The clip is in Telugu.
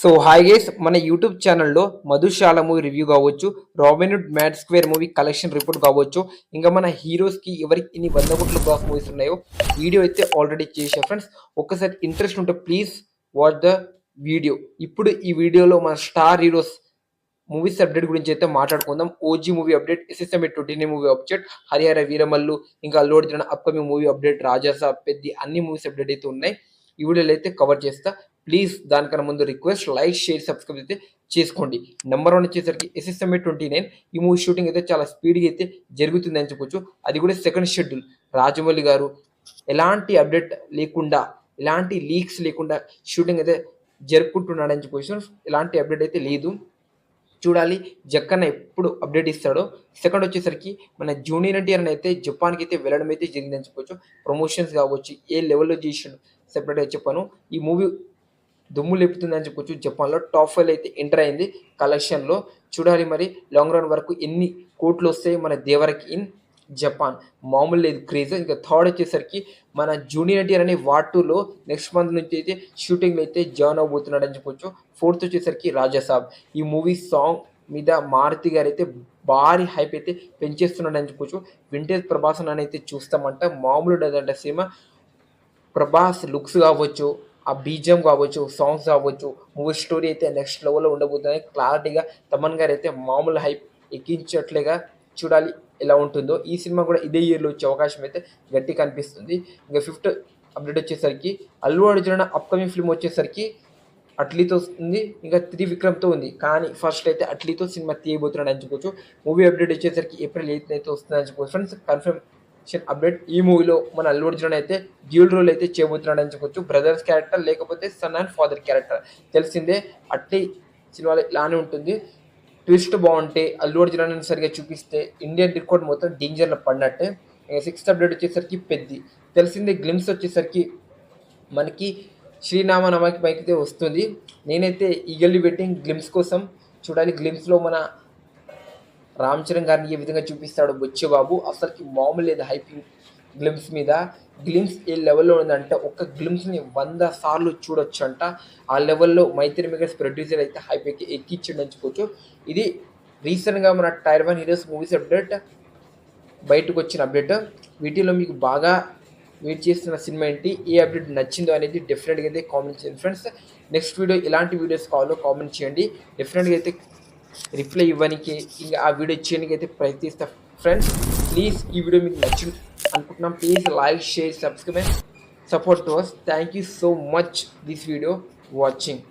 సో హాయ్ గైస్ మన యూట్యూబ్ ఛానల్లో మధుశాల మూవీ రివ్యూ కావచ్చు Robinhood mad square movie collection report కావచ్చు ఇంకా మన హీరోస్కి ఎవరికి ఎన్ని వంద కోట్ల బ్లాక్ మూవీస్ ఉన్నాయో వీడియో అయితే ఆల్రెడీ చేసా ఫ్రెండ్స్. ఒక్కసారి ఇంట్రెస్ట్ ఉంటే ప్లీజ్ వాచ్ ద వీడియో ఇప్పుడు ఈ వీడియోలో మన స్టార్ హీరోస్ మూవీస్ అప్డేట్ గురించి అయితే మాట్లాడుకుందాం. OG movie update SSMA twenty movie update Harihara Veeramallu ఇంకా అల్లుడి Arjun upcoming movie update Rajasaab Peddi అన్ని మూవీస్ అప్డేట్ అయితే ఉన్నాయి. ఈ వీడియోలో అయితే కవర్ చేస్తా. ప్లీజ్ దానికన్నా ముందు రిక్వెస్ట్ లైక్ షేర్ సబ్స్క్రైబ్ అయితే చేసుకోండి. నెంబర్ వన్ వచ్చేసరికి ఎస్ఎస్ఎంఏ ట్వంటీ నైన్ ఈ మూవీ షూటింగ్ అయితే చాలా స్పీడ్గా అయితే జరుగుతుంది అని చెప్పొచ్చు. అది కూడా సెకండ్ షెడ్యూల్ రాజమౌళి గారు ఎలాంటి అప్డేట్ లేకుండా ఎలాంటి లీక్స్ లేకుండా షూటింగ్ అయితే జరుపుకుంటున్నాడని చెప్పొచ్చు. ఎలాంటి అప్డేట్ అయితే లేదు. చూడాలి జక్కన్న ఎప్పుడు అప్డేట్ ఇస్తాడో. సెకండ్ వచ్చేసరికి మన జూనియర్ ఎన్టీఆర్ అయితే జపాన్కి అయితే వెళ్ళడం అయితే జరిగిందని చెప్పొచ్చు. ప్రమోషన్స్ కావచ్చు ఏ లెవెల్లో చేసాడు సెపరేట్గా చెప్పాను. ఈ మూవీ దుమ్ము లేపుతుందని చెప్పొచ్చు జపాన్లో టాప్ ఫైవ్ అయితే ఎంటర్ అయింది కలెక్షన్లో. చూడాలి మరి లాంగ్ రన్ వరకు ఎన్ని కోట్లు వస్తాయి మన దేవరకి ఇన్ జపాన్. మామూలు లేదు క్రేజ్. ఇంకా థర్డ్ వచ్చేసరికి మన జూనియర్ ఎన్టీఆర్ అనే వాటూలో నెక్స్ట్ మంత్ నుంచి అయితే షూటింగ్లో అయితే జాయిన్ అవబోతున్నాడు అని చెప్పొచ్చు ఫోర్త్ వచ్చేసరికి రాజాసాబ్ ఈ మూవీ సాంగ్ మీద మారుతి గారు అయితే భారీ హైప్ అయితే పెంచేస్తున్నాడు అని చెప్పొచ్చు వింటేజ్ ప్రభాస్ అని అయితే చూస్తామంట. మామూలు లేదంట సినిమా ప్రభాస్ లుక్స్ కావచ్చు ఆ బీజం కావచ్చు సాంగ్స్ కావచ్చు మూవీ స్టోరీ అయితే నెక్స్ట్ లెవెల్లో ఉండబోతుంది. క్లారిటీగా తమన్ గారు అయితే మామూలు హైప్ ఎక్కించట్లేగా చూడాలి ఎలా ఉంటుందో. ఈ సినిమా కూడా ఇదే ఇయర్లో వచ్చే అవకాశం అయితే గట్టి కనిపిస్తుంది. ఇంకా ఫిఫ్త్ అప్డేట్ వచ్చేసరికి అల్లు అర్జున్ అప్కమింగ్ ఫిల్మ్ వచ్చేసరికి అట్లీతో వస్తుంది ఇంకా త్రివిక్రమ్తో ఉంది. కానీ ఫస్ట్ అయితే అట్లీతో సినిమా తీయబోతున్నాడు అని మూవీ అప్డేట్ వచ్చేసరికి ఏప్రిల్ ఎయిత్ అయితే వస్తుంది అని చెప్పొచ్చు ఫ్రెండ్స్ షన్ అప్డేట్ ఈ మూవీలో మన అల్లు అర్జున్ అయితే డ్యూల్ రోల్ అయితే చేయబోతున్నాడు అని చెప్పొచ్చు. బ్రదర్స్ క్యారెక్టర్ లేకపోతే సన్ అండ్ ఫాదర్ క్యారెక్టర్ తెలిసిందే అట్లీ సినిమాలో ఇలానే ఉంటుంది. ట్విస్ట్ బాగుంటే అల్లు అర్జున్ అని సరిగా చూపిస్తే ఇండియన్ రికార్డ్ మొత్తం డేంజర్లో పడినట్టే. ఇంకా సిక్స్త్ అప్డేట్ వచ్చేసరికి పెద్ది. తెలిసిందే గ్లిమ్స్ వచ్చేసరికి మనకి శ్రీనామ నమకి అయితే వస్తుంది. నేనైతే ఈగల్లీ వెయిటింగ్ గ్లిమ్స్ కోసం చూడాలి. గ్లిమ్స్లో మన రామ్ చరణ్ గారిని ఏ విధంగా చూపిస్తాడు బొచ్చేబాబు అసలుకి మామూలు లేదు హైపింగ్ గ్లిమ్స్ మీద. గ్లిమ్స్ ఏ లెవెల్లో ఉందంటే. ఒక్క గ్లిమ్స్ని వంద సార్లు చూడొచ్చు అంట ఆ లెవెల్లో మైత్రి మెగర్స్ ప్రొడ్యూసర్ అయితే హైపీకి ఎక్కించండి అనుకోవచ్చు ఇది రీసెంట్గా మన tier one heroes movies update బయటకు వచ్చిన అప్డేట్ వీటిలో మీకు బాగా వెయిట్ చేస్తున్న సినిమా ఏంటి ఏ అప్డేట్ నచ్చిందో అనేది డెఫినెట్గా అయితే కామెంట్ చేయండి ఫ్రెండ్స్ నెక్స్ట్ వీడియో ఎలాంటి వీడియోస్ కావాలో కామెంట్ చేయండి. డెఫినెట్గా అయితే రిప్లై ఇవ్వడానికి ఇంకా ఆ వీడియో చేయడానికి అయితే ప్రయత్నిస్తా. ఫ్రెండ్స్ ప్లీజ్ ఈ వీడియో మీకు నచ్చింది అనుకుంటున్నాం. Please like share subscribe support to us thank you so much this video watching